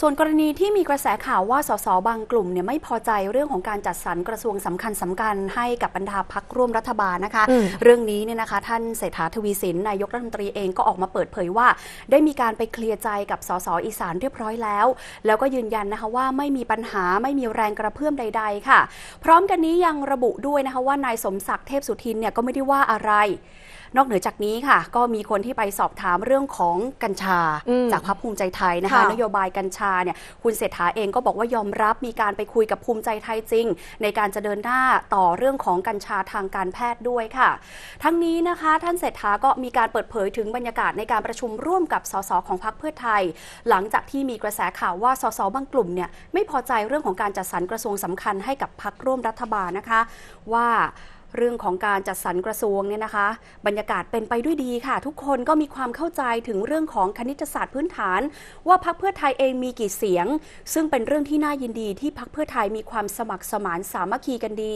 ส่วนกรณีที่มีกระแสข่าวว่าสสบางกลุ่มเนี่ยไม่พอใจเรื่องของการจัดสรรกระทรวงสำคัญสำคัญให้กับบรรดาพักร่วมรัฐบาลนะคะอืมเรื่องนี้เนี่ยนะคะท่านเศรษฐาทวีสินนายกรัฐมนตรีเองก็ออกมาเปิดเผยว่า ได้มีการไปเคลียร์ใจกับสสอีสานเรียบร้อยแล้ว แล้วก็ยืนยันนะคะว่าไม่มีปัญหาไม่มีแรงกระเพื่อมใด ๆ ค่ะ พร้อมกันนี้ยังระบุด้วยนะคะว่านายสมศักดิ์เทพสุทินเนี่ยก็ไม่ได้ว่าอะไร นอกเหนือจากนี้ค่ะ ก็มีคนที่ไปสอบถามเรื่องของกัญชาอืมจากพรรคภูมิใจไทยนะคะค่ะนโยบายกัญชาเนี่ยคุณเศรษฐาเองก็บอกว่ายอมรับมีการไปคุยกับภูมิใจไทยจริง ในการจะเดินหน้าต่อเรื่องของกัญชาทางการแพทย์ด้วยค่ะ ทั้งนี้นะคะ ท่านเศรษฐาก็มีการเปิดเผยถึงบรรยากาศในการประชุมร่วมกับสสของพรรคเพื่อไทย หลังจากที่มีกระแสข่าวว่าสสบางกลุ่มเนี่ยไม่พอใจเรื่องของการจัดสรรกระทรวงสำคัญให้กับพรรคร่วมรัฐบาลนะคะ ว่า เรื่องของการจัดสรรกระทรวงเนี่ยนะคะ บรรยากาศเป็นไปด้วยดีค่ะ ทุกคนก็มีความเข้าใจถึงเรื่องของคณิตศาสตร์พื้นฐาน ว่าพรรคเพื่อไทยเองมีกี่เสียง ซึ่งเป็นเรื่องที่น่ายินดีที่พรรคเพื่อไทยมีความสมัครสมานสามัคคีกันดี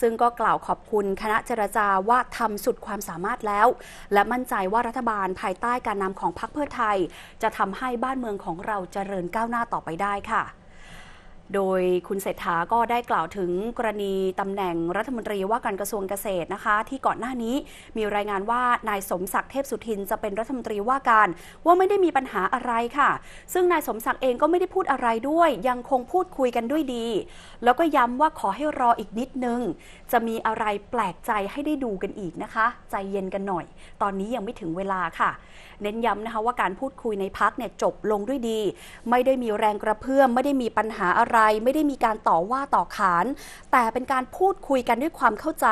ซึ่งก็กล่าวขอบคุณคณะเจรจาว่าทำสุดความสามารถแล้ว และมั่นใจว่ารัฐบาลภายใต้การนำของพรรคเพื่อไทย จะทำให้บ้านเมืองของเราเจริญก้าวหน้าต่อไปได้ค่ะ โดยคุณเศรษฐาก็ได้กล่าวถึงกรณีตำแหน่งรัฐมนตรีว่าการกระทรวงเกษตรนะคะ ที่ก่อนหน้านี้มีรายงานว่านายสมศักดิ์เทพสุทินจะเป็นรัฐมนตรีว่าการว่าไม่ได้มีปัญหาอะไรค่ะ ซึ่งนายสมศักดิ์เองก็ไม่ได้พูดอะไรด้วย ยังคงพูดคุยกันด้วยดี แล้วก็ย้ำว่าขอให้รออีกนิดนึง จะมีอะไรแปลกใจให้ได้ดูกันอีกนะคะ ใจเย็นกันหน่อย ตอนนี้ยังไม่ถึงเวลาค่ะ เน้นย้ำนะคะว่าการพูดคุยในพักเนี่ยจบลงด้วยดี ไม่ได้มีแรงกระเพื่อมไม่ได้มีปัญหาอะไรไม่ได้มีการต่อว่าต่อขาน แต่เป็นการพูดคุยกันด้วยความเข้าใจ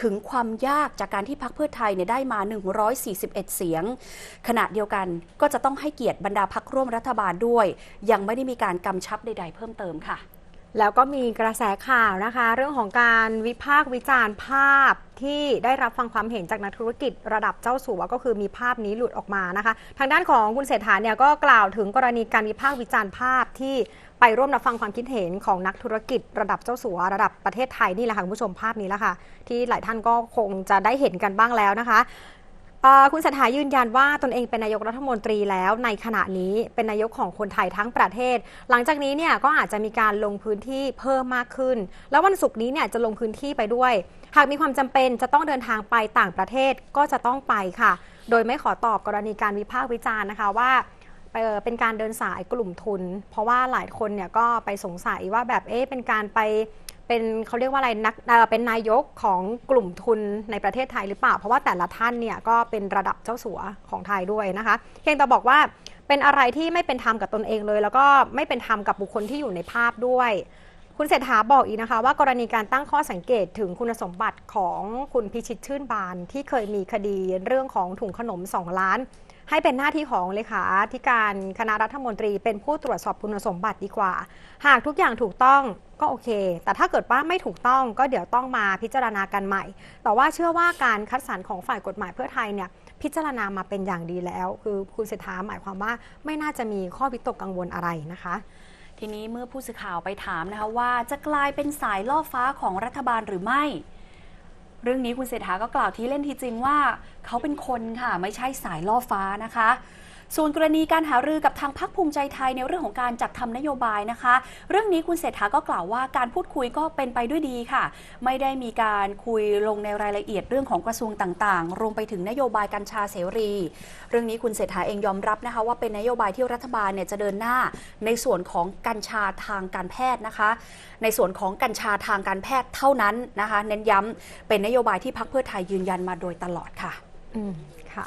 ถึงความยากจากการที่พักเพื่อไทยเนี่ยได้มา 141 เสียง ขณะเดียวกันก็จะต้องให้เกียรติบรรดาพักร่วมรัฐบาลด้วย ยังไม่ได้มีการกำชับใด ๆ เพิ่มเติมค่ะ แล้วก็มีกระแสข่าวนะคะ เรื่องของการวิพากษ์วิจารณ์ภาพที่ได้รับฟังความเห็นจากนักธุรกิจระดับเจ้าสัวก็คือมีภาพนี้หลุดออกมานะคะ ทางด้านของคุณเศรษฐาเนี่ยก็กล่าวถึงกรณีการวิพากษ์วิจารณ์ภาพที่ไปร่วมรับฟังความคิดเห็นของนักธุรกิจระดับเจ้าสัวระดับประเทศไทยนี่แหละค่ะคุณผู้ชมภาพนี้แหละค่ะที่หลายท่านก็คงจะได้เห็นกันบ้างแล้วนะคะ คุณเศรษฐายืนยันว่าตนเองเป็นนายกรัฐมนตรีแล้วในขณะนี้เป็นนายกของคนไทยทั้งประเทศ หลังจากนี้เนี่ยก็อาจจะมีการลงพื้นที่เพิ่มมากขึ้น แล้ววันศุกร์นี้เนี่ยจะลงพื้นที่ไปด้วย หากมีความจำเป็นจะต้องเดินทางไปต่างประเทศก็จะต้องไปค่ะ โดยไม่ขอตอบกรณีการวิพากษ์วิจารณ์นะคะว่าเป็นการเดินสายกลุ่มทุน เพราะว่าหลายคนเนี่ยก็ไปสงสัยว่าแบบเอ๊ะเป็นการไป เป็นเขาเรียกว่าอะไรนักเป็นนายกของกลุ่มทุนในประเทศไทยหรือเปล่า เพราะว่าแต่ละท่านเนี่ยก็เป็นระดับเจ้าสัวของไทยด้วยนะคะ เพียงแต่บอกว่าเป็นอะไรที่ไม่เป็นธรรมกับตนเองเลย แล้วก็ไม่เป็นธรรมกับบุคคลที่อยู่ในภาพด้วย คุณเศรษฐาบอกอีกนะคะ ว่ากรณีการตั้งข้อสังเกตถึงคุณสมบัติของคุณพิชิตชื่นบานที่เคยมีคดีเรื่องของถุงขนม 2 ล้าน ให้เป็นหน้าที่ของเลขาธิการคณะรัฐมนตรี เป็นผู้ตรวจสอบคุณสมบัติดีกว่า หากทุกอย่างถูกต้องก็โอเค แต่ถ้าเกิดว่าไม่ถูกต้องก็เดี๋ยวต้องมาพิจารณากันใหม่ แต่ว่าเชื่อว่าการคัดสรรของฝ่ายกฎหมายเพื่อไทยเนี่ยพิจารณามาเป็นอย่างดีแล้ว คือคุณเศรษฐาหมายความว่าไม่น่าจะมีข้อวิตกกังวลอะไรนะคะทีนี้เมื่อผู้สื่อข่าวไปถามนะคะว่าจะกลายเป็นสายล่อฟ้าของรัฐบาลหรือไม่ เรื่องนี้คุณเศรษฐาก็กล่าวที่เล่นทีจริงว่าเขาเป็นคนค่ะ ไม่ใช่สายล่อฟ้านะคะ ส่วนกรณีการหารือกับทางพรรคภูมิใจไทยในเรื่องของการจัดทำนโยบายนะคะ เรื่องนี้คุณเศรษฐาก็กล่าวว่าการพูดคุยก็เป็นไปด้วยดีค่ะ ไม่ได้มีการคุยลงในรายละเอียดเรื่องของกระทรวงต่างๆ รวมไปถึงนโยบายกัญชาเสรี เรื่องนี้คุณเศรษฐาเองยอมรับนะคะว่าเป็นนโยบายที่รัฐบาลเนี่ยจะเดินหน้าในส่วนของกัญชาทางการแพทย์นะคะ ในส่วนของกัญชาทางการแพทย์เท่านั้นนะคะ เน้นย้ำเป็นนโยบายที่พรรคเพื่อไทยยืนยันมาโดยตลอดค่ะ อืม ค่ะ